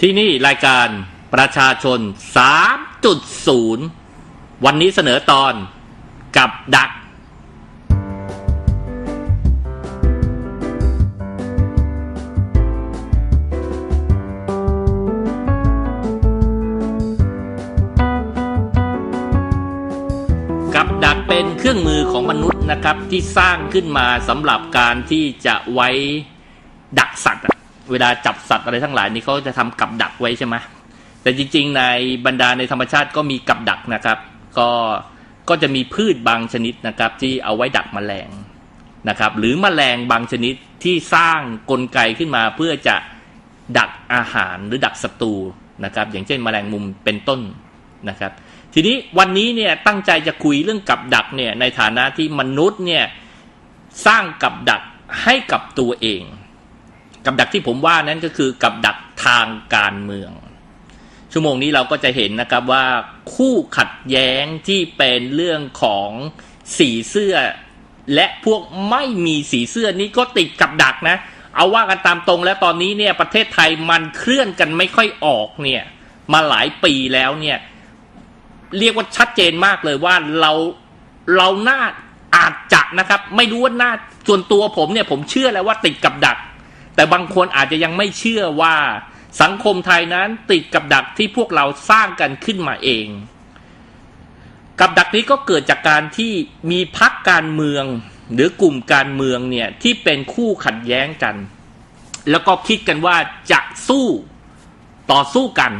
ที่นี่รายการประชาชน 3.0 วันนี้เสนอตอนกับดัก กับดักเป็นเครื่องมือของมนุษย์นะครับที่สร้างขึ้นมาสำหรับการที่จะไว้ดักสัตว์ เวลาจับสัตว์อะไรทั้งหลายนี่เขาจะทำกับดักไว้ใช่ไหมแต่จริง ๆ ในบรรดาในธรรมชาติก็มีกับดักนะครับ ก็ก็จะมีพืชบางชนิดนะครับ ที่เอาไว้ดักแมลงนะครับ หรือแมลงบางชนิดที่สร้างกลไกขึ้นมาเพื่อจะดักอาหารหรือดักศัตรูนะครับ อย่างเช่นแมลงมุมเป็นต้นนะครับ ทีนี้วันนี้เนี่ยตั้งใจจะคุยเรื่องกับดักเนี่ยในฐานะที่มนุษย์เนี่ยสร้างกับดักให้กับตัวเอง กับดักที่ผมว่านั้นก็คือกับดักทางการเมือง ชั่วโมงนี้เราก็จะเห็นนะครับว่าคู่ขัดแย้งที่เป็นเรื่องของสีเสื้อ และพวกไม่มีสีเสื้อนี้ก็ติดกับดักนะ เอาว่ากันตามตรงแล้วตอนนี้เนี่ยประเทศไทยมันเคลื่อนกันไม่ค่อยออกเนี่ยมาหลายปีแล้วเนี่ยเรียกว่าชัดเจนมากเลยว่าเราเราน่าอาจจะนะครับ ไม่รู้ว่าน่าส่วนตัวผมเนี่ยผมเชื่อแล้วว่าติดกับดัก แต่บางคนอาจจะยังไม่เชื่อว่าสังคมไทยนั้นติดกับดักที่พวกเราสร้างกันขึ้นมาเอง กับดักนี้ก็เกิดจากการที่มีพักการเมืองหรือกลุ่มการเมืองเนี่ยที่เป็นคู่ขัดแย้งกัน แล้วก็คิดกันว่าจะสู้ต่อสู้กัน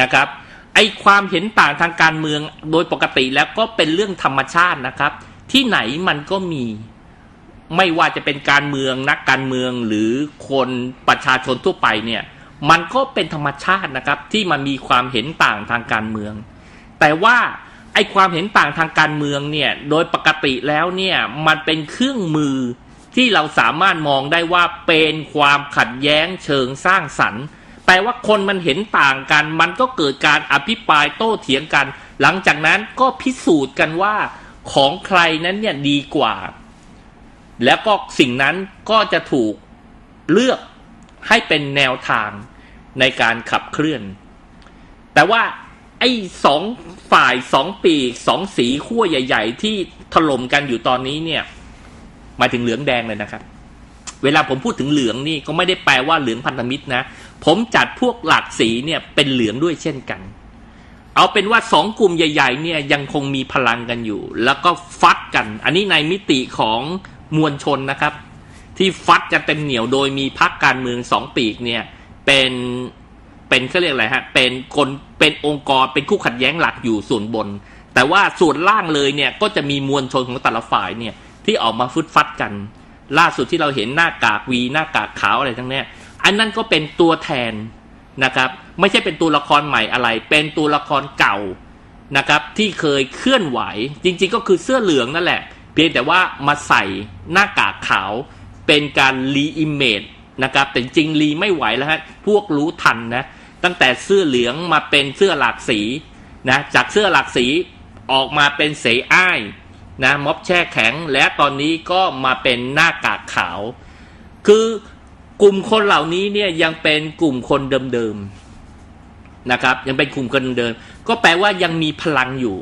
นะครับ ไอความเห็นต่างทางการเมืองโดยปกติแล้วก็เป็นเรื่องธรรมชาตินะครับ ที่ไหนมันก็มี ไม่ว่าจะเป็นการเมืองนักการเมืองหรือคนประชาชนทั่วไปเนี่ยมันก็เป็นธรรมชาตินะครับที่มันมีความเห็นต่างทางการเมือง แต่ว่าไอความเห็นต่างทางการเมืองเนี่ยโดยปกติแล้วเนี่ยมันเป็นเครื่องมือที่เราสามารถมองได้ว่าเป็นความขัดแย้งเชิงสร้างสรรค์แปลว่าคนมันเห็นต่างกัน มันก็เกิดการอภิปรายโต้เถียงกัน หลังจากนั้นก็พิสูจน์กันว่าของใครนั้นเนี่ยดีกว่า แล้วก็สิ่งนั้นก็จะถูกเลือกให้เป็นแนวทางในการขับเคลื่อน แต่ว่าไอ้สองฝ่ายสองปีกสองสีขั้วใหญ่ ๆ ที่ถล่มกันอยู่ตอนนี้เนี่ยหมายถึงเหลืองแดงเลยนะครับ เวลาผมพูดถึงเหลืองนี่ก็ไม่ได้แปลว่าเหลืองพันธมิตรนะ ผมจัดพวกหลากสีเนี่ยเป็นเหลืองด้วยเช่นกัน เอาเป็นว่าสองกลุ่มใหญ่ ๆ เนี่ยยังคงมีพลังกันอยู่ แล้วก็ฟัดกัน อันนี้ในมิติของ มวลชนนะครับ ที่ฟัดกันเต็มเหนียวโดยมีพรรคการเมืองสองปีกเนี่ยเป็นเป็นเขาเรียกอะไรฮะเป็นคนเป็นองค์กรเป็นคู่ขัดแย้งหลักอยู่ส่วนบน แต่ว่าส่วนล่างเลยเนี่ยก็จะมีมวลชนของแต่ละฝ่ายเนี่ยที่ออกมาฟึดฟัดกัน ล่าสุดที่เราเห็นหน้ากากวีหน้ากากขาวอะไรทั้งนี้อันนั้นก็เป็นตัวแทนนะครับ ไม่ใช่เป็นตัวละครใหม่อะไร เป็นตัวละครเก่านะครับ ที่เคยเคลื่อนไหว จริงๆก็คือเสื้อเหลืองนั่นแหละ พียงแต่ว่ามาใส่หน้ากากขาวเป็นการรีอิมเมจนะครับแต่จริงรีไม่ไหวแล้วฮะพวกรู้ทันนะตั้งแต่เสื้อเหลืองมาเป็นเสื้อหลากสีนะจากเสื้อหลากสีออกมาเป็นเสอ้ายนะม็อบแช่แข็งและตอนนี้ก็มาเป็นหน้ากากขาว คือกลุ่มคนเหล่านี้เนี่ยยังเป็นกลุ่มคนเดิมๆนะครับยังเป็นกลุ่มคนเดิมก็แปลว่ายังมีพลังอยู่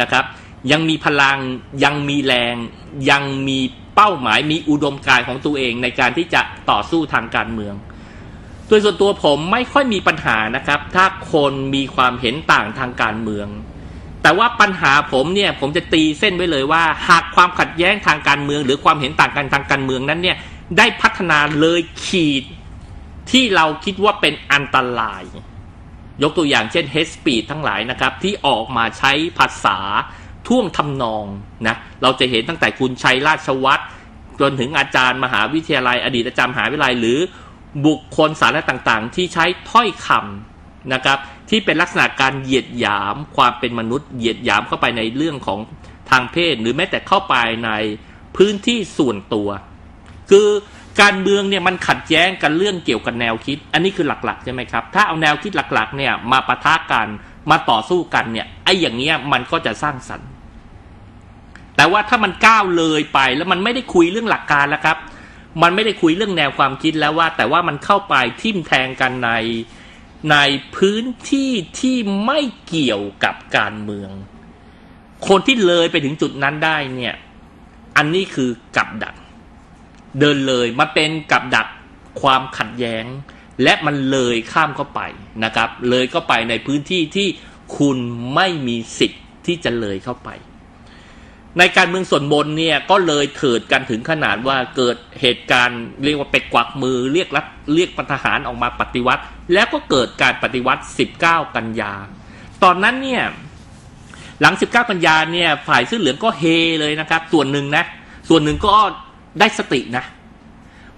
นะครับ ยังมีพลังยังมีแรง ยังมีเป้าหมายมีอุดมการณ์ของตัวเองในการที่จะต่อสู้ทางการเมืองโดยส่วนตัวผมไม่ค่อยมีปัญหานะครับ ถ้าคนมีความเห็นต่างทางการเมือง แต่ว่าปัญหาผมเนี่ยผมจะตีเส้นไว้เลยว่า หากความขัดแย้งทางการเมือง หรือความเห็นต่างกันทางการเมืองนั้นเนี่ยได้พัฒนาเลยขีดที่เราคิดว่าเป็นอันตราย ยกตัวอย่างเช่น h ฮสปีดทั้งหลายนะครับ ที่ออกมาใช้ภาษา ท่วงทำนองนะเราจะเห็นตั้งแต่คุณชัยราชวัตรจนถึงอาจารย์มหาวิทยาลัย อดีตอาจารย์มหาวิทยาลัย หรือบุคคลสาระต่างๆ ที่ใช้ถ้อยคำนะครับที่เป็นลักษณะการเหยียดหยามความเป็นมนุษย์เหยียดหยามเข้าไปในเรื่องของทางเพศ หรือแม้แต่เข้าไปในพื้นที่ส่วนตัว คือการเมืองเนี่ยมันขัดแย้งกันเรื่องเกี่ยวกับแนวคิด อันนี้คือหลักๆใช่ไหมครับ ถ้าเอาแนวคิดหลักๆเนี่ยมาปะทะกันมาต่อสู้กันเนี่ยไอ้อย่างเงี้ยมันก็จะสร้างสรรค์ แต่ว่าถ้ามันก้าวเลยไปแล้วมันไม่ได้คุยเรื่องหลักการแล้วครับ มันไม่ได้คุยเรื่องแนวความคิดแล้วว่า แต่ว่ามันเข้าไปทิ่มแทงกันในในพื้นที่ที่ไม่เกี่ยวกับการเมือง คนที่เลยไปถึงจุดนั้นได้เนี่ย อันนี้คือกับดัก เดินเลยมาเป็นกับดักความขัดแย้ง และมันเลยข้ามเข้าไปนะครับ เลยเข้าไปในพื้นที่ที่คุณไม่มีสิทธิ์ที่จะเลยเข้าไป ในการเมืองส่วนบนเนี่ยก็เลยเถิดกันถึงขนาดว่าเกิดเหตุการณ์เรียกว่าไปกวักมือเรียกรัฐเรียกปทหารออกมาปฏิวัติ แล้วก็เกิดการปฏิวัติ 19 กันยา ตอนนั้นเนี่ยหลัง 19 กันยาเนี่ยฝ่ายเสื้อเหลืองก็เฮเลยนะครับ ส่วนหนึ่งนะส่วนหนึ่งก็ได้สตินะ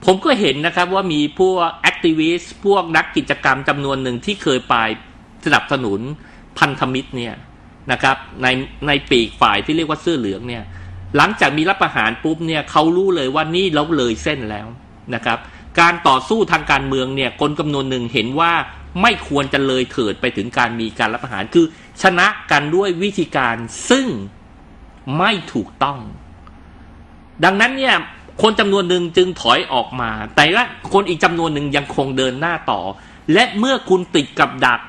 ผมก็เห็นนะครับว่ามีพวกแอคทิวิสต์พวกนักกิจกรรมจำนวนหนึ่งที่เคยไปสนับสนุนพันธมิตรเนี่ย นะครับในในปีกฝ่ายที่เรียกว่าเสื้อเหลืองเนี่ยหลังจากมีรัฐประหารปุ๊บเนี่ยเขารู้เลยว่านี่เราเลยเส้นแล้วนะครับการต่อสู้ทางการเมืองเนี่ยคนจำนวนหนึ่งเห็นว่าไม่ควรจะเลยเถิดไปถึงการมีการรัฐประหารคือ ชนะกันด้วยวิธีการซึ่งไม่ถูกต้อง ดังนั้นเนี่ยคนจำนวนหนึ่งจึงถอยออกมา แต่ว่าคนอีกจำนวนหนึ่งยังคงเดินหน้าต่อ และเมื่อคุณติดกับดัก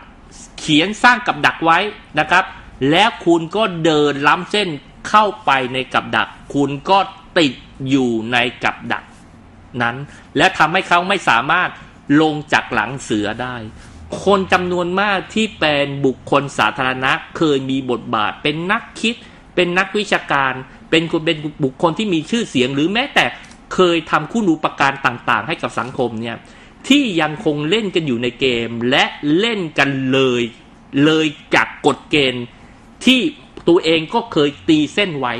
เขียนสร้างกับดักไว้นะครับ แล้วคุณก็เดินล้ำเส้นเข้าไปในกับดัก คุณก็ติดอยู่ในกับดักนั้น และทำให้เขาไม่สามารถลงจากหลังเสือได้ คนจำนวนมากที่เป็นบุคคลสาธารณะเคยมีบทบาท เป็นนักคิด เป็นนักวิชาการ เป็นคนเป็นบุคคลที่มีชื่อเสียง หรือแม้แต่เคยทำคุณูปการต่างๆ ให้กับสังคมเนี่ยที่ยังคงเล่นกันอยู่ในเกม และเล่นกันเลย เลยจากกฎเกณฑ์ ที่ตัวเองก็เคยตีเส้นไว้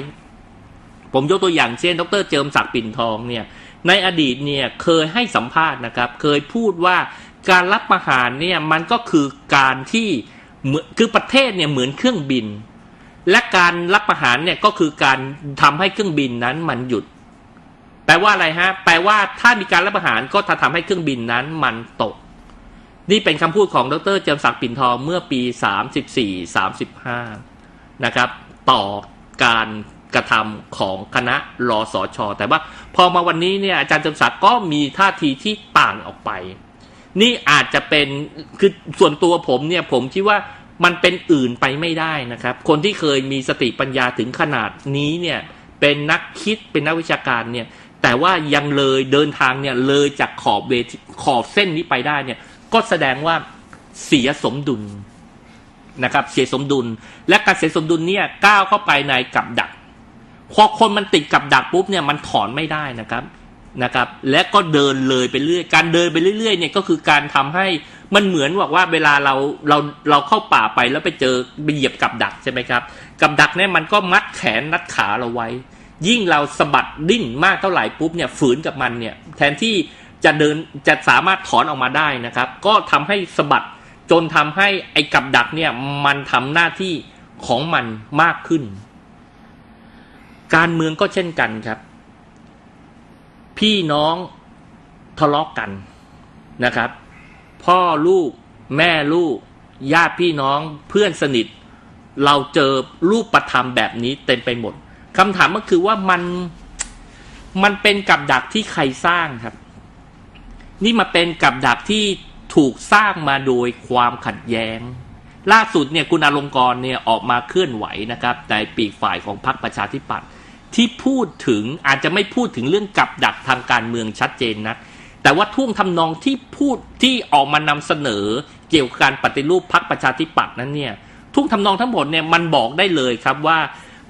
ผมยกตัวอย่างเช่น ดรเจิมศักดิ์ปิ่นทองเนี่ยในอดีตเนี่ยเคยให้สัมภาษณ์นะครับ เคยพูดว่าการรับประหารเนี่ยมันก็คือการที่เหมือนคือประเทศเนี่ยเหมือนเครื่องบิน และการรับประหารเนี่ยก็คือการทำให้เครื่องบินนั้นมันหยุด แปลว่าอะไรฮะแปลว่าถ้ามีการรับประหารก็จะทำให้เครื่องบินนั้นมันตก นี่เป็นคำพูดของดรเจิมศักดิ์ปิ่นทองเมื่อปี 34-35 นะครับ ต่อการกระทำของคณะรอสอชอแต่ว่าพอมาวันนี้เนี่ยอาจารย์เจิมศักดิ์ก็มีท่าทีที่ต่างออกไป นี่อาจจะเป็นคือส่วนตัวผมเนี่ยผมคิดว่ามันเป็นอื่นไปไม่ได้นะครับ คนที่เคยมีสติปัญญาถึงขนาดนี้เนี่ยเป็นนักคิดเป็นนักวิชาการเนี่ยแต่ว่ายังเลยเดินทางเนี่ยเลยจากขอบเวขอบเส้นนี้ไปได้เนี่ย ก็แสดงว่าเสียสมดุลนะครับ เสียสมดุล และการเสียสมดุลเนี่ยก้าวเข้าไปในกับดักพอคนมันติดกับดักปุ๊บเนี่ยมันถอนไม่ได้นะครับนะครับ และก็เดินเลยไปเรื่อย การเดินไปเรื่อยๆเนี่ยก็คือการทำให้มันเหมือนว่าว่าเวลาเราเราเราเข้าป่าไปแล้วไปเจอไปเหยียบกับดักใช่ไหมครับ กับดักเนี่ยมันก็มัดแขนนัดขาเราไว้ ยิ่งเราสะบัดดิ้นมากเท่าไหร่ปุ๊บเนี่ยฝืนกับมันเนี่ยแทนที่ จะเดินจะสามารถถอนออกมาได้นะครับ ก็ทำให้สะบัดจนทำให้ไอ้กับดักเนี่ยมันทำหน้าที่ของมันมากขึ้น การเมืองก็เช่นกันครับ พี่น้องทะเลาะกกันนะครับ พ่อลูกแม่ลูก ญาติพี่น้องเพื่อนสนิท เราเจอรูปประธรรมแบบนี้เต็มไปหมดคำถามก็คือว่ามันมันเป็นกับดักที่ใครสร้างครับ นี่มาเป็นกับดักที่ถูกสร้างมาโดยความขัดแย้ง ล่าสุดเนี่ยคุณอลงกรณ์เนี่ยออกมาเคลื่อนไหวนะครับในปีกฝ่ายของพรรคประชาธิปัตย์ที่พูดถึงอาจจะไม่พูดถึงเรื่องกับดักทางการเมืองชัดเจนนะแต่ว่าท่วงทำนองที่พูดที่ออกมานำเสนอเกี่ยวกับการปฏิรูปพรรคประชาธิปัตย์นั้นเนี่ยท่วงทำนองทั้งหมดเนี่ยมันบอกได้เลยครับว่า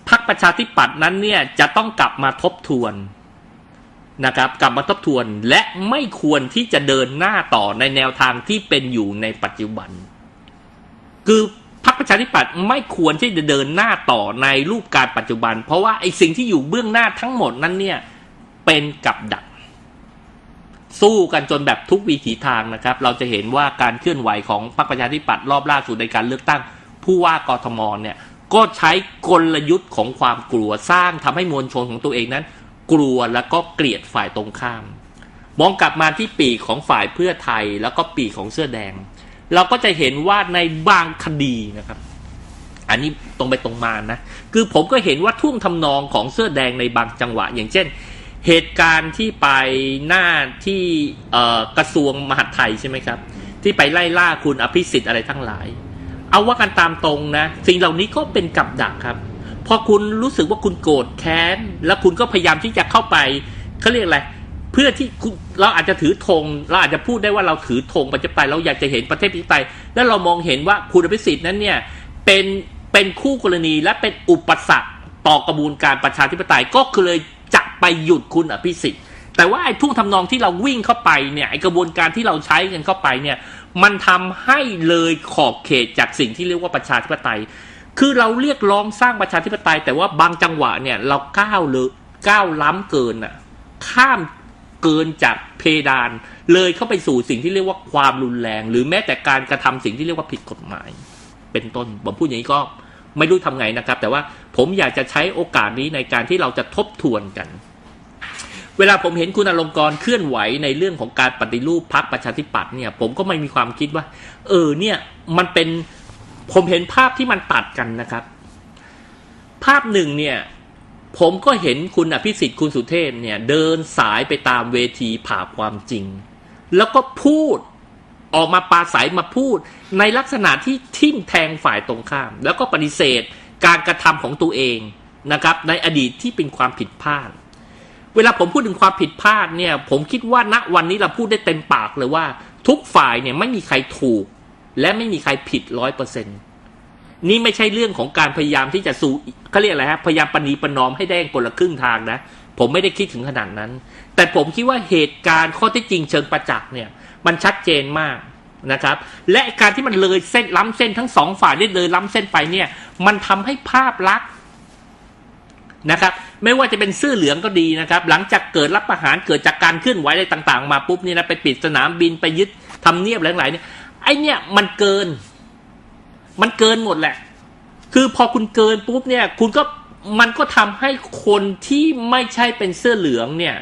พรรคประชาธิปัตย์นั้นเนี่ยจะต้องกลับมาทบทวน นะครับกลับมาทบทวนและไม่ควรที่จะเดินหน้าต่อในแนวทางที่เป็นอยู่ในปัจจุบัน คือพรรคประชาธิปัตย์ไม่ควรที่จะเดินหน้าต่อในรูปการปัจจุบัน เพราะว่าไอ้สิ่งที่อยู่เบื้องหน้าทั้งหมดนั้นเนี่ยเป็นกับดัก สู้กันจนแบบทุกวิถีทางนะครับ เราจะเห็นว่าการเคลื่อนไหวของพรรคประชาธิปัตย์รอบล่าสุดในการเลือกตั้ง ผู้ว่ากทมเนี่ยก็ใช้กลยุทธ์ของความกลัวสร้างทำให้มวลชนของตัวเองนั้น กลัวแล้วก็เกลียดฝ่ายตรงข้าม มองกลับมาที่ปีกของฝ่ายเพื่อไทยแล้วก็ปีกของเสื้อแดง เราก็จะเห็นว่าในบางคดีนะครับ อันนี้ตรงไปตรงมานะ คือผมก็เห็นว่าท่วงทำนองของเสื้อแดงในบางจังหวะ อย่างเช่น เหตุการณ์ที่ไปหน้าที่กระทรวงมหาดไทยใช่ไหมครับทที่ไปไล่ล่าคุณอภิสิทธิ์อะไรทั้งหลาย เอาว่ากันตามตรงนะ สิ่งเหล่านี้ก็เป็นกับดักครับ พอคุณรู้สึกว่าคุณโกรธแค้น แล้วคุณก็พยายามที่จะเข้าไปเขาเรียกอะไรเพื่อที่เราอาจจะถือธงเราอาจจะพูดได้ว่าเราถือธงประชาธิปไตยเราอยากจะเห็นประเทศประชาธิปไตยแล้วเรามองเห็นว่าคุณอภิสิทธิ์นั้นเนี่ยเป็นเป็นคู่กรณีและเป็นอุปสรรคต่อกระบวนการประชาธิปไตยก็คือเลยจะไปหยุดคุณอภิสิทธิ์แต่ว่าไอ้ทุ่งทำนองที่เราวิ่งเข้าไปเนี่ยไอ้กระบวนการที่เราใช้กันเข้าไปเนี่ยมันทำให้เลยขอบเขตจากสิ่งที่เรียกว่าประชาธิปไตย คือเราเรียกร้องสร้างประชาธิปไตย แต่ว่าบางจังหวะเนี่ยเราก้าวเลยก้าวล้ำเกินอะ ข้ามเกินจากเพดาน เลยเข้าไปสู่สิ่งที่เรียกว่าความรุนแรง หรือแม้แต่การกระทำสิ่งที่เรียกว่าผิดกฎหมาย เป็นต้นผมพูดอย่างนี้ก็ไม่รู้ทำไงนะครับ แต่ว่าผมอยากจะใช้โอกาสนี้ในการที่เราจะทบทวนกัน เวลาผมเห็นคุณอลงกรเคลื่อนไหวในเรื่องของการปฏิรูปพรรคประชาธิปัตย์เนี่ย ผมก็ไม่มีความคิดว่า เออเนี่ยมันเป็น ผมเห็นภาพที่มันตัดกันนะครับ ภาพหนึ่งเนี่ย ผมก็เห็นคุณอภิสิทธิ์คุณสุเทพเนี่ย เดินสายไปตามเวทีผ่าความจริง แล้วก็พูดออกมาปาศัยมาพูด ในลักษณะที่ทิ่มแทงฝ่ายตรงข้าม แล้วก็ปฏิเสธการกระทำของตัวเองนะครับ ในอดีตที่เป็นความผิดพลาด เวลาผมพูดถึงความผิดพลาดเนี่ย ผมคิดว่าณวันนี้เราพูดได้เต็มปากเลยว่า ทุกฝ่ายเนี่ยไม่มีใครถูก และไม่มีใครผิดร้อยเปอร์เซ็นนี่ไม่ใช่เรื่องของการพยายามที่จะสู้เขาเรียกอะไรฮะพยายามปณีประนอมให้ได้คนละครึ่งทางนะ ผมไม่ได้คิดถึงขนาดนั้น แต่ผมคิดว่าเหตุการณ์ข้อเที่จริงเชิงประจักษ์เนี่ย มันชัดเจนมากนะครับ และการที่มันเลยเส้นล้ำเส้นทั้งสองฝ่ายได้เลยล้ำเส้นไปเนี่ย มันทำให้ภาพลักษณ์นะครับ ไม่ว่าจะเป็นเสื้อเหลืองก็ดีนะครับ หลังจากเกิดรับประหารเกิดจากการเคลื่อนไหวอะไรต่าง ๆ มาปุ๊บนี่นะไปปิดสนามบินไปยึดทำเนียบหลายๆเนี่ย ไอเนี่ยมันเกิน มันเกินหมดแหละ คือพอคุณเกินปุ๊บเนี่ย คุณก็มันก็ทำให้คนที่ไม่ใช่เป็นเสื้อเหลืองเนี่ย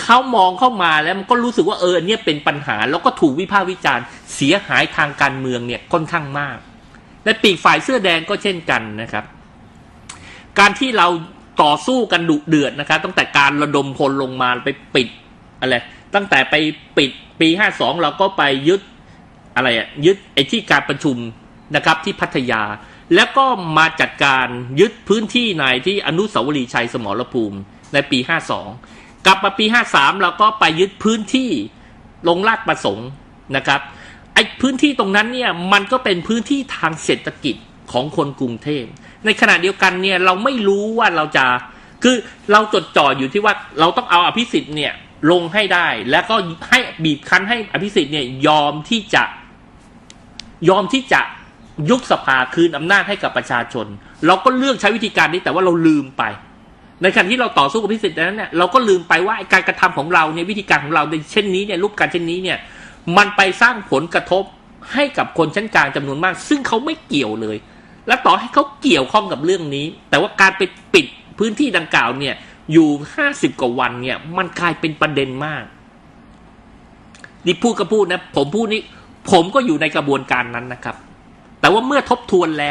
เขามองเข้ามาแล้วมันก็รู้สึกว่าเออเนี่ยเป็นปัญหา แล้วก็ถูกวิพากษ์วิจารณ์เสียหายทางการเมืองเนี่ยค่อนข้างมากและปีกฝ่ายเสื้อแดงก็เช่นกันนะครับ การที่เราต่อสู้กันดุเดือดนะครับ ตั้งแต่การระดมพลลงมาไปปิดอะไรตั้งแต่ไปปิดปีห้าสองเราก็ไปยึด อะไรอะยึดไอ้ที่การประชุมนะครับที่พัทยา แล้วก็มาจัดการยึดพื้นที่ในที่อนุสาวรีย์ชัยสมรภูมิในปีห้าสองกลับมาปีห้าสามเราก็ไปยึดพื้นที่ลงลาดประสงค์นะครับไอ้พื้นที่ตรงนั้นเนี่ยมันก็เป็นพื้นที่ทางเศรษฐกิจของคนกรุงเทพในขณะเดียวกันเนี่ยเราไม่รู้ว่าเราจะคือเราจดจ่ออยู่ที่ว่าเราต้องเอาอภิสิทธิ์เนี่ยลงให้ได้ แล้วก็ให้บีบคั้นให้อภิสิทธิ์เนี่ยยอมที่จะ ยอมที่จะยุบสภาคืนอำนาจให้กับประชาชน เราก็เลือกใช้วิธีการนี้แต่ว่าเราลืมไป ในขณะที่เราต่อสู้กับอภิสิทธิ์นั้นเนี่ยเราก็ลืมไปว่าการกระทำของเราเนี่ยวิธีการของเราในเช่นนี้เนี่ยรูปการเช่นนี้เนี่ยมันไปสร้างผลกระทบให้กับคนชั้นกลางจำนวนมาก ซึ่งเขาไม่เกี่ยวเลย และต่อให้เขาเกี่ยวข้องกับเรื่องนี้ แต่ว่าการไปปิดพื้นที่ดังกล่าวเนี่ยอยู่ห้าสิบกว่าวันเนี่ยมันกลายเป็นประเด็นมากนี่พูดก็พูดนะผมพูดนี่ ผมก็อยู่ในกระบวนการนั้นนะครับ แต่ว่าเมื่อทบทวนแล้ว